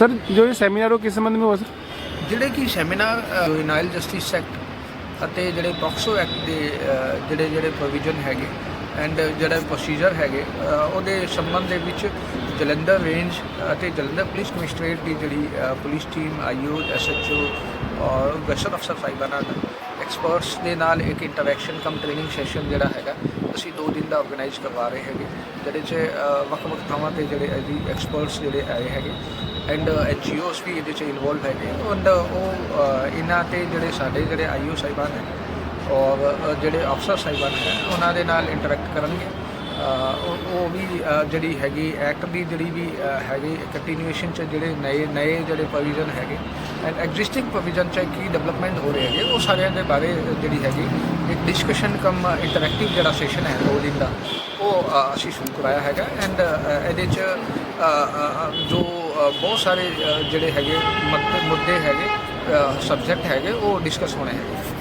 Sir जो ये seminar हो किस संबंध में हुआ सर ਜਿਹੜੇ ਕਿ ਸੈਮੀਨਾਰ ਜੁਵੇਨਾਈਲ ਜਸਟਿਸ ਐਕਟ ਅਤੇ ਜਿਹੜੇ ਪ੍ਰੋਕਸੋ ਐਕਟ ਦੇ ਅ, ਜਿਹੜੇ ਜਿਹੜੇ ਪ੍ਰੋਵੀਜ਼ਨ ਹੈਗੇ ਐਂਡ ਜਿਹੜਾ ਪ੍ਰੋਸੀਜਰ ਹੈਗੇ ਅ, ਉਹਦੇ ਸੰਬੰਧ ਦੇ ਵਿੱਚ ਜਲੰਧਰ ਰੇਂਜ ਅਤੇ ਜਲੰਧਰ ਪੁਲਿਸ ਕਮਿਸ਼ਨਰੇਟ ਦੀ ਜਿਹੜੀ ਅ, ਪੁਲਿਸ ਟੀਮ ਆਈਓ ਐਸਐਚਓ ਔਰ ਗਸ਼ਤ ਅਫਸਰ ਸਾਹਿਬਾਨਾਂ ਦਾ ਐਕਸਪਰਟਸ ਦੇ ਨਾਲ ਇੱਕ ਇੰਟਰੈਕਸ਼ਨ ਕਮ ਟ੍ਰੇਨਿੰਗ ਸੈਸ਼ਨ ਜਿਹੜਾ ਹੈਗਾ ਅਸੀਂ 2 ਦਿਨ ਦਾ ਆਰਗੇਨਾਈਜ਼ ਕਰਵਾ ਰਹੇ ਹੈਗੇ ਜਿਹਦੇ 'ਚ ਅ, ਵੱਖ-ਵੱਖ ਥਾਵਾਂ ਤੇ ਜਿਹੜੇ ਇਹਦੀ ਐਕਸਪਰਟਸ ਜਿਹੜੇ ਆਏ ਹੈਗੇ ਐਂਡ ਐਨਜੀਓਸ ਵੀ ਇਹਦੇ 'ਚ ਇਨਵੋਲਵ ਹੈਗੇ ਐਂਡ ਉਹ ਇਹਨਾਂ ਤੇ ਜਿਹੜੇ ਸਾਡੇ ਜਿਹੜੇ ਆਈਓ ਸਾਹਿਬਾਨ ਹੈ ਔਰ ਜਿਹੜੇ ਅਫਸਰ ਸਾਹਿਬਾਨ ਹੈ, ਉਹਨਾਂ ਦੇ ਨਾਲ ਇੰਟਰੈਕਟ ਕਰਨਗੇ। ਉਹ ਵੀ ਜਿਹੜੀ ਹੈਗੀ ਐਕਟ ਦੀ ਜਿਹੜੀ ਵੀ ਹੈਗੀ ਕੰਟੀਨਿਊਸ਼ਨ ਚ ਜਿਹੜੇ ਨਏ ਨਏ ਜਿਹੜੇ ਪ੍ਰੋਵੀਜ਼ਨ ਹੈਗੇ ਐਂਡ ਐਗਜ਼ਿਸਟਿੰਗ ਪ੍ਰੋਵੀਜ਼ਨ ਚ ਕੀ ਡਿਵੈਲਪਮੈਂਟ ਹੋ ਰਹੇ ਹੈਗੇ, ਉਹ ਸਾਰਿਆਂ ਦੇ ਬਾਰੇ ਜਿਹੜੀ ਹੈਗੀ ਇੱਕ ਡਿਸਕਸ਼ਨ ਕਮ ਇੰਟਰੈਕਟਿਵ ਜਿਹੜਾ ਸੈਸ਼ਨ ਹੈ ਦੋ ਦਿਨ ਦਾ, ਉਹ ਅਸੀਂ ਸ਼ੁਰੂ ਕਰਾਇਆ ਹੈਗਾ। ਐਂਡ ਇਹਦੇ ਚ ਜੋ ਬਹੁਤ ਸਾਰੇ ਜਿਹੜੇ ਹੈਗੇ ਮੁੱਦੇ ਮੁੱਦੇ ਹੈਗੇ ਸਬਜੈਕਟ ਹੈਗੇ ਉਹ ਡਿਸਕਸ ਹੋਣੇ ਹੈਗੇ।